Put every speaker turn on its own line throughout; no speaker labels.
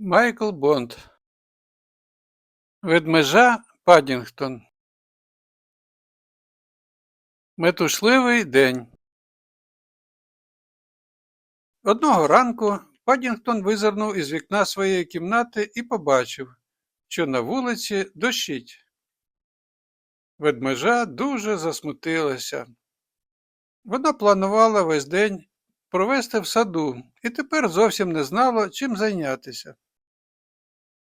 Майкл Бонд Ведмежа Паддінгтон Метушливий день Одного ранку Паддінгтон визирнув із вікна своєї кімнати і побачив, що на вулиці дощить. Ведмежа дуже засмутилася. Вона планувала весь день провести в саду і тепер зовсім не знала, чим зайнятися.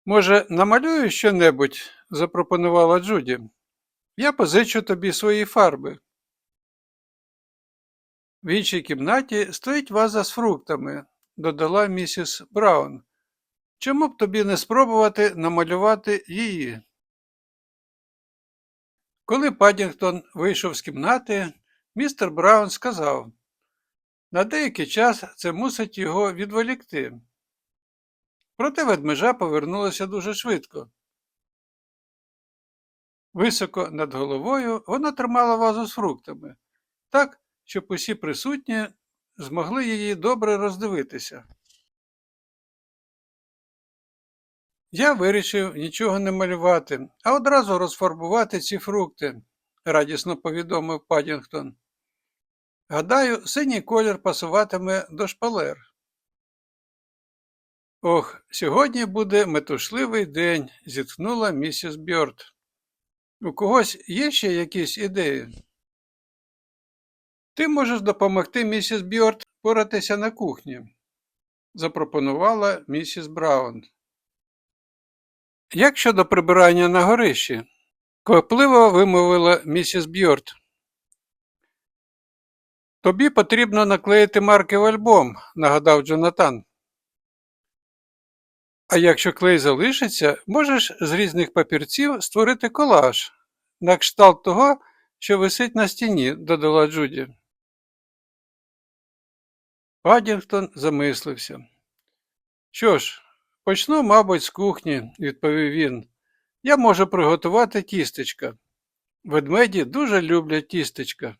Може, намалюю що-небудь? запропонувала Джуді. Я позичу тобі свої фарби. В іншій кімнаті стоїть ваза з фруктами, додала місіс Браун. Чому б тобі не спробувати намалювати її? Коли Паддінгтон вийшов з кімнати, містер Браун сказав на деякий час це мусить його відволікти. Проте ведмежа повернулася дуже швидко. Високо над головою вона тримала вазу з фруктами, так, щоб усі присутні змогли її добре роздивитися. Я вирішив нічого не малювати, а одразу розфарбувати ці фрукти, радісно повідомив Паддінгтон. Гадаю, синій колір пасуватиме до шпалер. Ох, сьогодні буде метушливий день, зітхнула місіс Бьорд. У когось є ще якісь ідеї? Ти можеш допомогти місіс Бьорд поратися на кухні, запропонувала місіс Браун. Як щодо прибирання на горищі? квапливо вимовила місіс Бьорд. Тобі потрібно наклеїти марки в альбом, нагадав Джонатан. А якщо клей залишиться, можеш з різних папірців створити колаж на кшталт того, що висить на стіні, додала Джуді. Паддінгтон замислився. Що ж, почну, мабуть, з кухні, відповів він. Я можу приготувати тістечка. Ведмеді дуже люблять тістечка.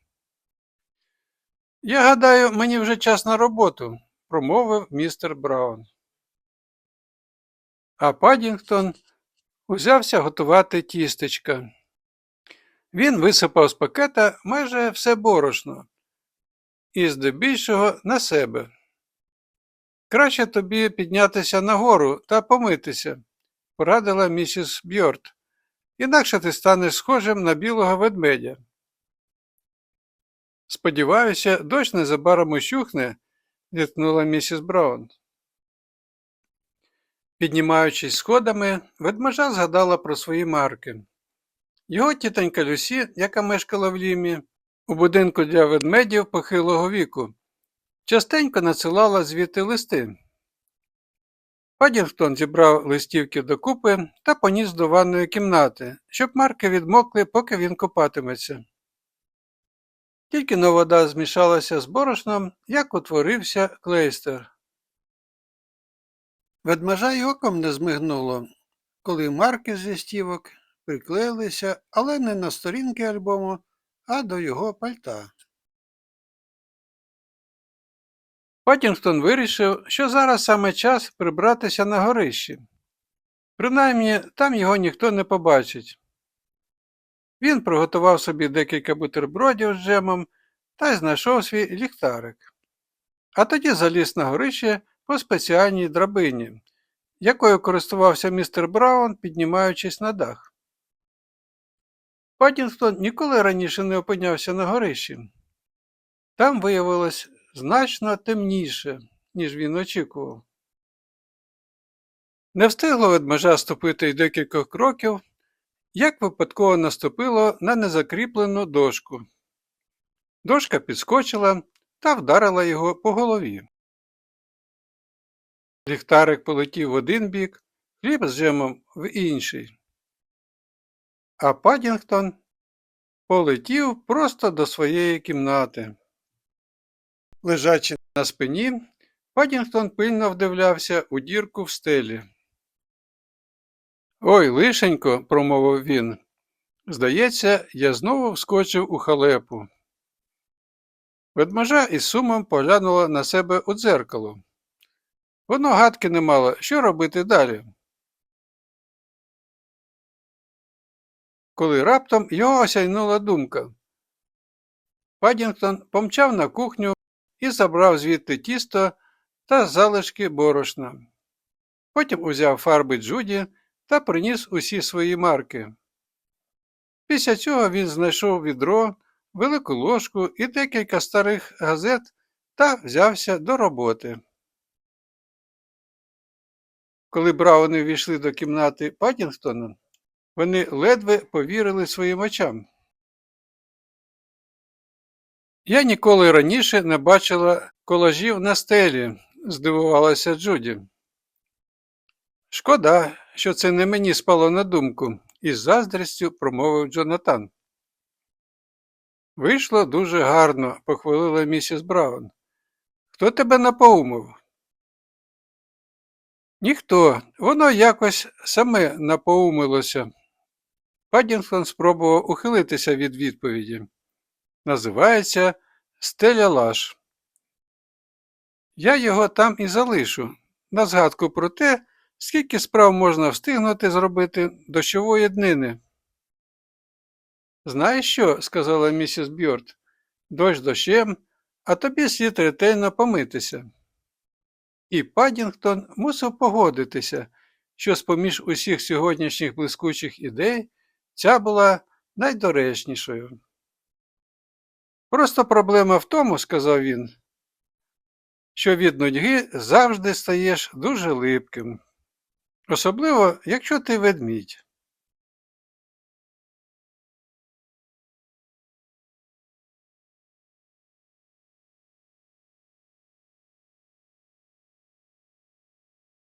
Я гадаю, мені вже час на роботу, промовив містер Браун. А Паддінгтон узявся готувати тістечка. Він висипав з пакета майже все борошно і здебільшого на себе. Краще тобі піднятися нагору та помитися, порадила місіс Бьорд. Інакше ти станеш схожим на білого ведмедя. Сподіваюся, дощ незабаром ущухне, зіткнула місіс Браун. Піднімаючись сходами, ведмежа згадала про свої марки. Його тітонька Люсі, яка мешкала в лімі, у будинку для ведмедів похилого віку, частенько надсилала звідти листи. Паддінгтон зібрав листівки докупи та поніс до ванної кімнати, щоб марки відмокли, поки він копатиметься. Тільки но вода змішалася з борошном, як утворився клейстер. Ведмежа й оком не змигнуло, коли марки з листівок приклеїлися, але не на сторінки альбому, а до його пальта. Паттінгтон вирішив, що зараз саме час прибратися на горищі. Принаймні, там його ніхто не побачить. Він приготував собі декілька бутербродів з джемом та й знайшов свій ліхтарик. А тоді заліз на горище по спеціальній драбині, якою користувався містер Браун, піднімаючись на дах. Паддінгтон ніколи раніше не опинявся на горищі. Там виявилось значно темніше, ніж він очікував. Не встигло ведмежа ступити й декілька кроків, як випадково наступило на незакріплену дошку. Дошка підскочила та вдарила його по голові. Ліхтарик полетів в один бік, хліб з джемом в інший. А Паддінгтон полетів просто до своєї кімнати. Лежачи на спині, Паддінгтон пильно вдивлявся у дірку в стелі. Ой, лишенько, промовив він. Здається, я знову вскочив у халепу. Ведмежа із сумом поглянула на себе у дзеркало. Воно гадки не мало, що робити далі. Коли раптом його осяйнула думка. Падінгтон помчав на кухню і забрав звідти тісто та залишки борошна. Потім узяв фарби Джуді та приніс усі свої марки. Після цього він знайшов відро, велику ложку і декілька старих газет та взявся до роботи. Коли Брауни війшли до кімнати Паттінгтона, вони ледве повірили своїм очам. Я ніколи раніше не бачила колажів на стелі, здивувалася Джуді. Шкода, що це не мені спало на думку, із заздрістю промовив Джонатан. Вийшло дуже гарно, похвалила місіс Браун. Хто тебе напоумив? Ніхто, воно якось саме напоумилося. Паддінгтон спробував ухилитися від відповіді. Називається Стеля Лаш. Я його там і залишу, на згадку про те, скільки справ можна встигнути зробити дощової днини. Знаєш що? сказала місіс Бьорд. Дощ дощем, а тобі слід ретельно помитися. І Паддінгтон мусив погодитися, що з-поміж усіх сьогоднішніх блискучих ідей ця була найдоречнішою. Просто проблема в тому, сказав він, що від нудьги завжди стаєш дуже липким. Особливо, якщо ти ведмідь.